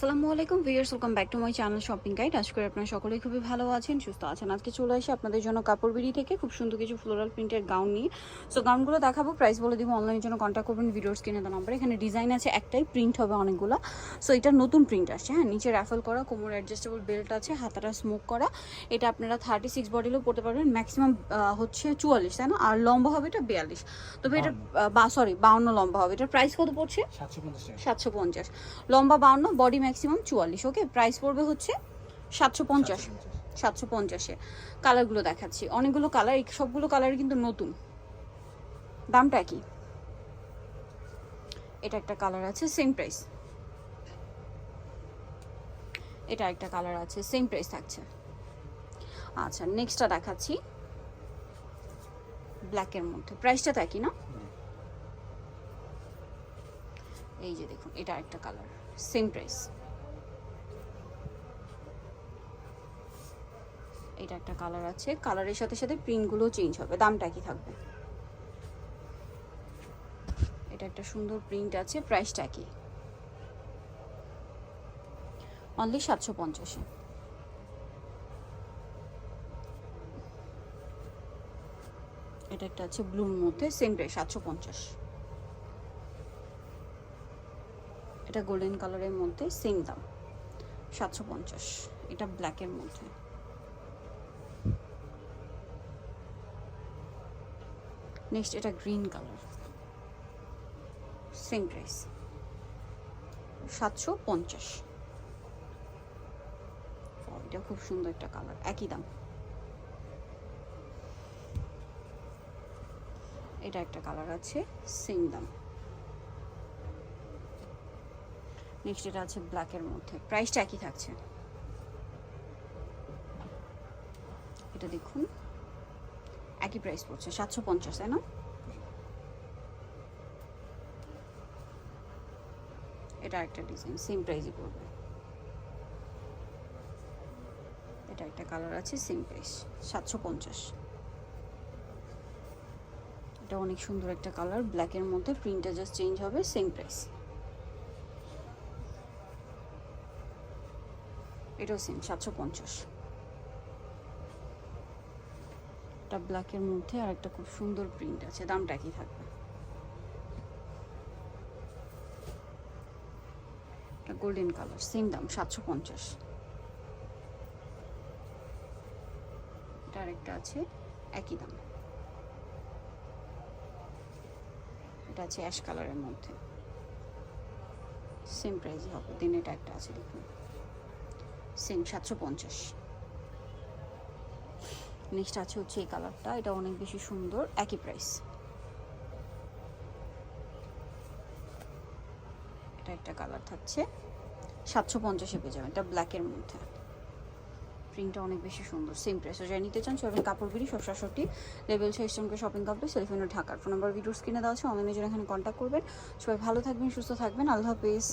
আসসালামু আলাইকুম viewers welcome back to my channel shopping guide. আশা করি আপনারা সকলেই খুবই ভালো আছেন সুস্থ আছেন। আজকে চলে আসি আপনাদের জন্য কাপড় বিড়ি থেকে খুব সুন্দর কিছু ফ্লোরাল প্রিন্টের গাউন নিয়ে। সো গাউনগুলো দেখাবো প্রাইস বলে দিব অনলাইনের জন্য কন্ট্যাক্ট করবেন ভিডিওর স্ক্রিনে দেওয়া নাম্বার এখানে ডিজাইন আছে একটাই প্রিন্ট হবে অনেকগুলো। সো এটা নতুন প্রিন্ট আসছে হ্যাঁ নিচে র্যাফেল করা কোমর অ্যাডজাস্টেবল বেল্ট আছে হাতাটা স্মোক করা। এটা আপনারা থার্টি সিক্স বডিলেও পড়তে পারবেন ম্যাক্সিমাম হচ্ছে চুয়াল্লিশ তাই না? আর লম্বা হবে এটা বিয়াল্লিশ। তবে এটা বা সরি বাউন্ন লম্বা হবে। এটার প্রাইস কত পড়ছে? সাতশো পঞ্চাশ সাতশো পঞ্চাশ। লম্বা বাউন্ন বডি ম্যাক্সিমাম চুয়াল্লিশ ওকে প্রাইস পড়বে হচ্ছে সাতশো পঞ্চাশ সাতশো পঞ্চাশে। কালারগুলো দেখাচ্ছি। অনেকগুলো কালার এই সবগুলো কালার কিন্তু নতুন। দামটা কি? এটা একটা কালার আছে সেম প্রাইস এটা একটা কালার আছে সেম প্রাইস থাকছে। আচ্ছা নেক্সটটা দেখাচ্ছি। ব্ল্যাকের মধ্যে। প্রাইসটা তো একই না? এই যে দেখুন এটা একটা কালার সেম প্রাইস এটা একটা কালার আছে। কালারের সাথে সাথে প্রিন্টগুলো চেঞ্জ হবে। দামটা কি থাকবে? এটা একটা সুন্দর প্রিন্ট আছে। প্রাইসটা কি? অনলি সাতশো পঞ্চাশে এটা একটা আছে ব্লুর মধ্যে। সেম প্রাইস সাতশো পঞ্চাশ। এটা গোল্ডেন কালারের মধ্যে সেম দাম, সাতশো পঞ্চাশ। এটা ব্ল্যাকের মধ্যে। নেক্সট এটা গ্রিন কালার সেম প্রাইস সাতশো পঞ্চাশ। এটা খুব সুন্দর একটা কালার একই দাম। এটা একটা কালার আছে সেম দাম। নেক্সট এটা আছে ব্ল্যাকের মধ্যে। প্রাইসটা একই থাকছে। এটা দেখুন। একই প্রাইস পড়ছে, সাতশো পঞ্চাশ, তাই না? এটা একটা ডিজাইন সেম প্রাইসই পড়বে। এটা একটা কালার আছে সেম প্রাইস সাতশো পঞ্চাশ। এটা অনেক সুন্দর একটা কালার ব্ল্যাকের মধ্যে প্রিন্টটা জাস্ট চেঞ্জ হবে সেম প্রাইস এটাও সেম সাতশো পঞ্চাশ। একটা ব্ল্যাকের মধ্যে আর একটা খুব সুন্দর প্রিন্ট আছে, দামটা কি থাকবে। এটা গোল্ডেন কালার সেম দাম, সাতশো পঞ্চাশ। এটা আরেকটা আছে, একই দাম। এটা আছে অ্যাশ কালারের মধ্যে। সেম প্রাইসই হবে, দিন এটা একটা আছে, দেখুন। সেম সাতশো পঞ্চাশ। নেক্সট আছে হচ্ছে এই কালারটা, এটা অনেক বেশি সুন্দর, একই প্রাইস এটা একটা কালার থাকছে, সাতশো পঞ্চাশে পেয়ে যাবেন, এটা ব্ল্যাকের মধ্যে। প্রিন্টটা অনেক বেশি সুন্দর সেম প্রাইস যাই নিতে চান সেরকম কাপড় বিড়ি সব সাতষট্টি লেভেল সিস্টেমকে শপিং কমপ্লেক্স সেলফোনের ঢাকার। ফোন নাম্বার ভিডিওস কিনে দেওয়া আছে অনলাইনে জন্য এখানে কন্ট্যাক্ট করবেন। সবাই ভালো থাকবেন, সুস্থ থাকবেন, আল্লাহ হাফিজ।